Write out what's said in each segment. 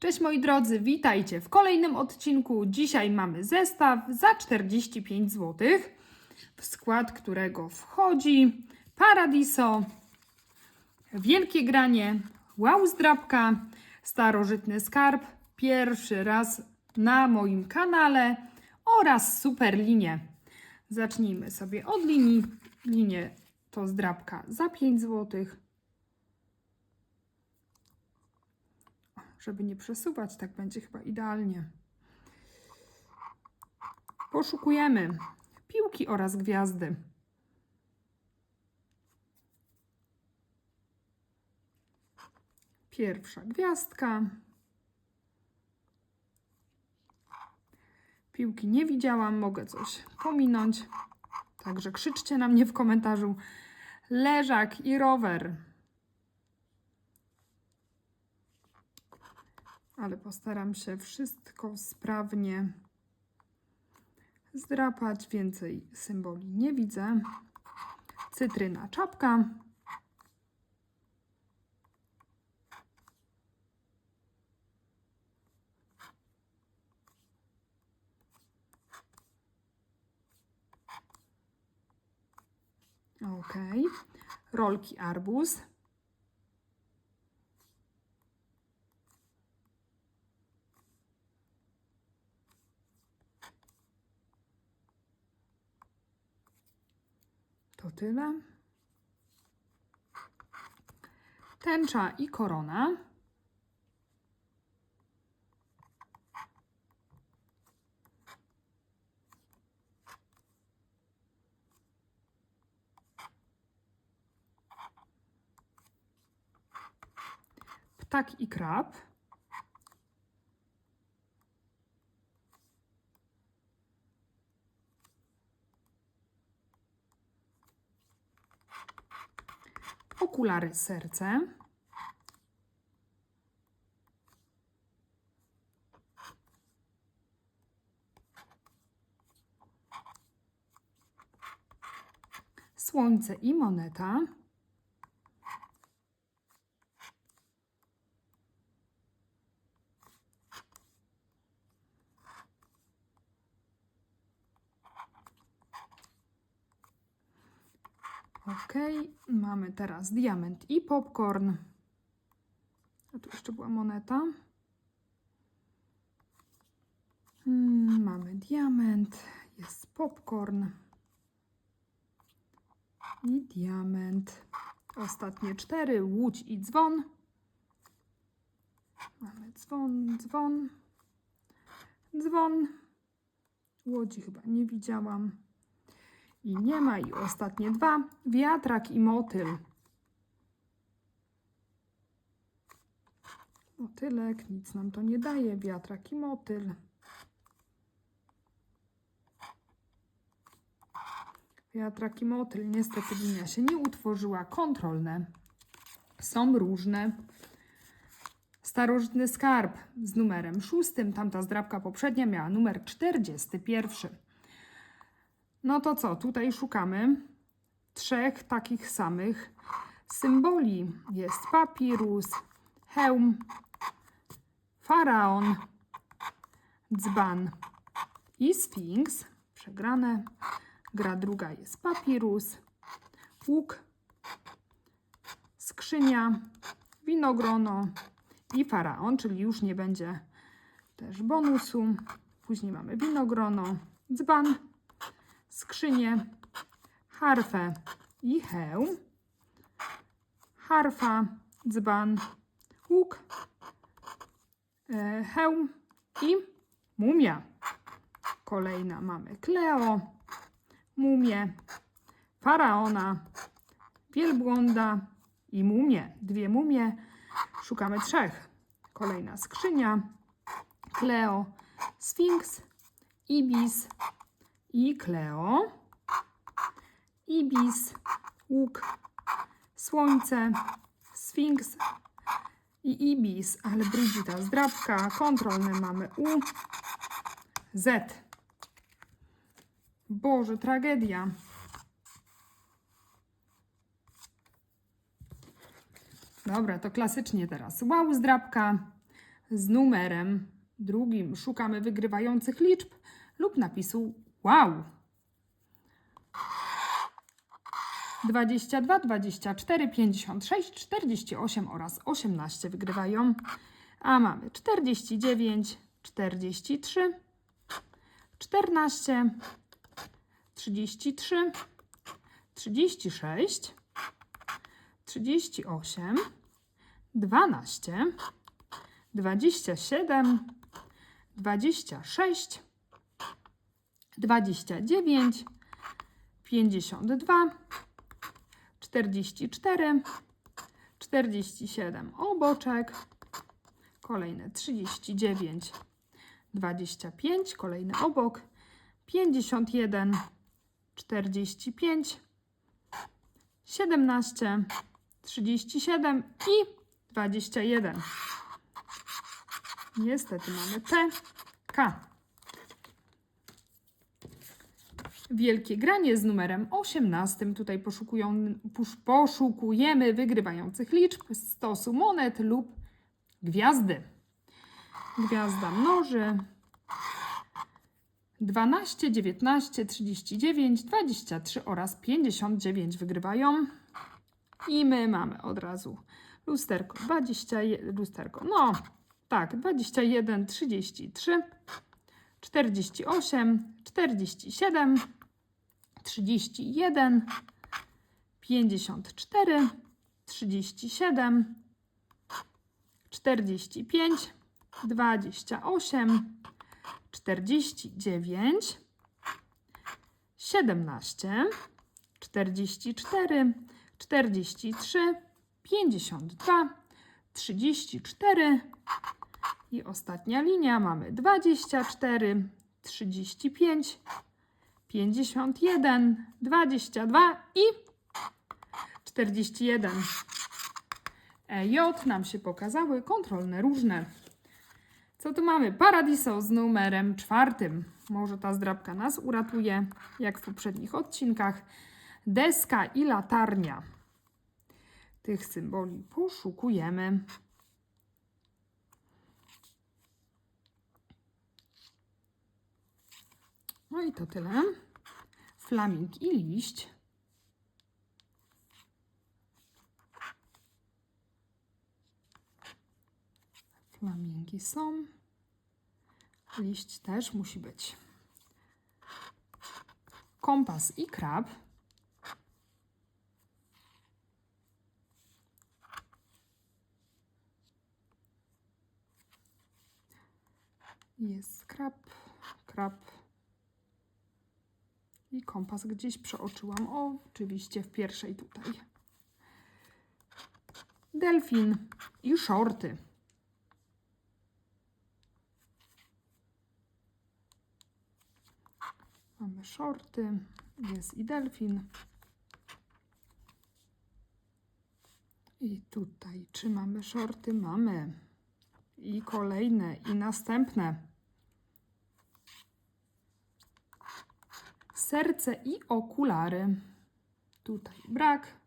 Cześć moi drodzy, witajcie w kolejnym odcinku. Dzisiaj mamy zestaw za 45 zł, w skład którego wchodzi Paradiso, Wielkie Granie, Wow Zdrabka, Starożytny Skarb, pierwszy raz na moim kanale oraz Superlinie. Zacznijmy sobie od linii. Linie to zdrabka za 5 zł. Żeby nie przesuwać, tak będzie chyba idealnie. Poszukujemy piłki oraz gwiazdy. Pierwsza gwiazdka. Piłki nie widziałam, mogę coś pominąć. Także krzyczcie na mnie w komentarzu. Leżak i rower. Ale postaram się wszystko sprawnie zdrapać. Więcej symboli nie widzę. Cytryna, czapka. Ok. Rolki arbuz. To tyle. Tęcza i korona. Ptak i krab. Okulary serce. Słońce i moneta. Ok, mamy teraz diament i popcorn. A tu jeszcze była moneta. Mm, mamy diament, jest popcorn i diament. Ostatnie cztery, łódź i dzwon. Mamy dzwon, dzwon, dzwon. Łodzi chyba nie widziałam. I nie ma. I ostatnie dwa. Wiatrak i motyl. Motylek, nic nam to nie daje. Wiatrak i motyl. Wiatrak i motyl. Niestety linia się nie utworzyła. Kontrolne. Są różne. Starożytny skarb z numerem szóstym. Tamta zdrabka poprzednia miała numer 41. No to co, tutaj szukamy trzech takich samych symboli. Jest papirus, hełm, faraon, dzban i sfinks. Przegrane. Gra druga jest papirus, łuk, skrzynia, winogrono i faraon, czyli już nie będzie też bonusu. Później mamy winogrono, dzban, skrzynię, harfę i hełm, harfa, dzban, łuk, e, hełm i mumia. Kolejna mamy Kleo, mumię, faraona, wielbłąda i mumię. Dwie mumie, szukamy trzech. Kolejna skrzynia, Kleo, Sfinks, Ibis, i Kleo, Ibis, Łuk, Słońce, Sfinks. I Ibis, ale Brigita zdrabka, kontrolne mamy U, Z. Boże, tragedia. Dobra, to klasycznie teraz. Wow, zdrabka, z numerem drugim. Szukamy wygrywających liczb lub napisu wow. 22, 24, 56, 48 oraz 18 wygrywają. A mamy 49, 43, 14, 33, 36, 38, 12, 27, 26, 29, 52, 44, 47 oboczek, kolejne 39, 25, kolejny obok, 51, 45, 17, 37 i 21. Niestety mamy P, K. Wielkie granie z numerem 18. Tutaj poszukują, poszukujemy wygrywających liczb stosu monet lub gwiazdy. Gwiazda mnoży 12, 19, 39, 23 oraz 59 wygrywają. I my mamy od razu lusterko 21, lusterko, no tak, 21, 33, 48, 47, 31, 54, 37, 45, 28, 49, 17, 44, 43, 52, 34 i ostatnia linia mamy 24, 35, 51, 22 i 41. EJ nam się pokazały kontrolne różne. Co tu mamy? Paradiso z numerem czwartym. Może ta zdrabka nas uratuje, jak w poprzednich odcinkach. Deska i latarnia. Tych symboli poszukujemy. No i to tyle. Flaming i liść. Flamingi są. Liść też musi być. Kompas i krab. Jest krab, krab. Kompas gdzieś przeoczyłam. O, oczywiście w pierwszej tutaj. Delfin i shorty. Mamy shorty, jest i delfin. I tutaj, czy mamy shorty? Mamy. I kolejne, i następne. Serce i okulary. Tutaj brak.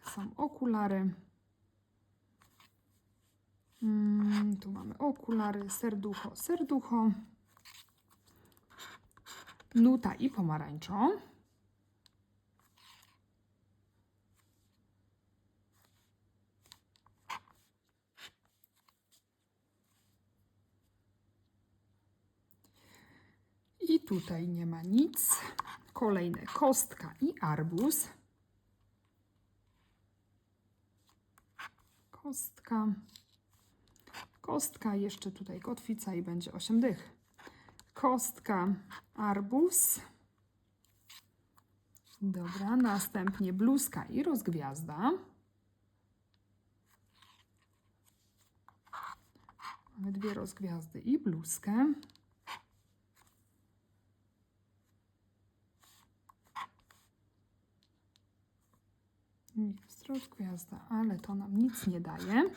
Są okulary. Mm, tu mamy okulary, serducho, serducho. Nuta i pomarańczo. I tutaj nie ma nic. Kolejne kostka i arbuz. Kostka. Kostka, jeszcze tutaj kotwica i będzie 8 dych. Kostka, arbuz. Dobra, następnie bluzka i rozgwiazda. Mamy dwie rozgwiazdy i bluzkę. Jest rozgwiazda, ale to nam nic nie daje.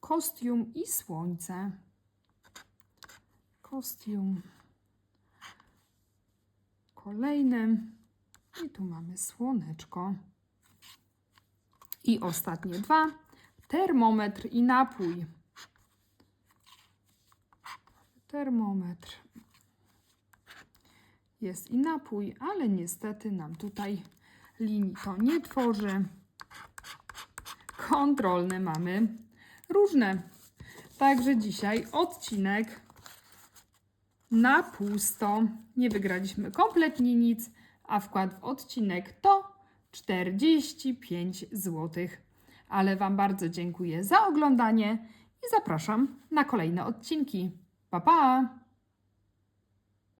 Kostium i słońce. Kostium. Kolejny. I tu mamy słoneczko. I ostatnie dwa. termometr i napój. Termometr. Jest i napój, ale niestety nam tutaj linii to nie tworzy. Kontrolne mamy różne. Także dzisiaj odcinek na pusto. Nie wygraliśmy kompletnie nic, a wkład w odcinek to 45 zł. Ale Wam bardzo dziękuję za oglądanie i zapraszam na kolejne odcinki. Pa pa!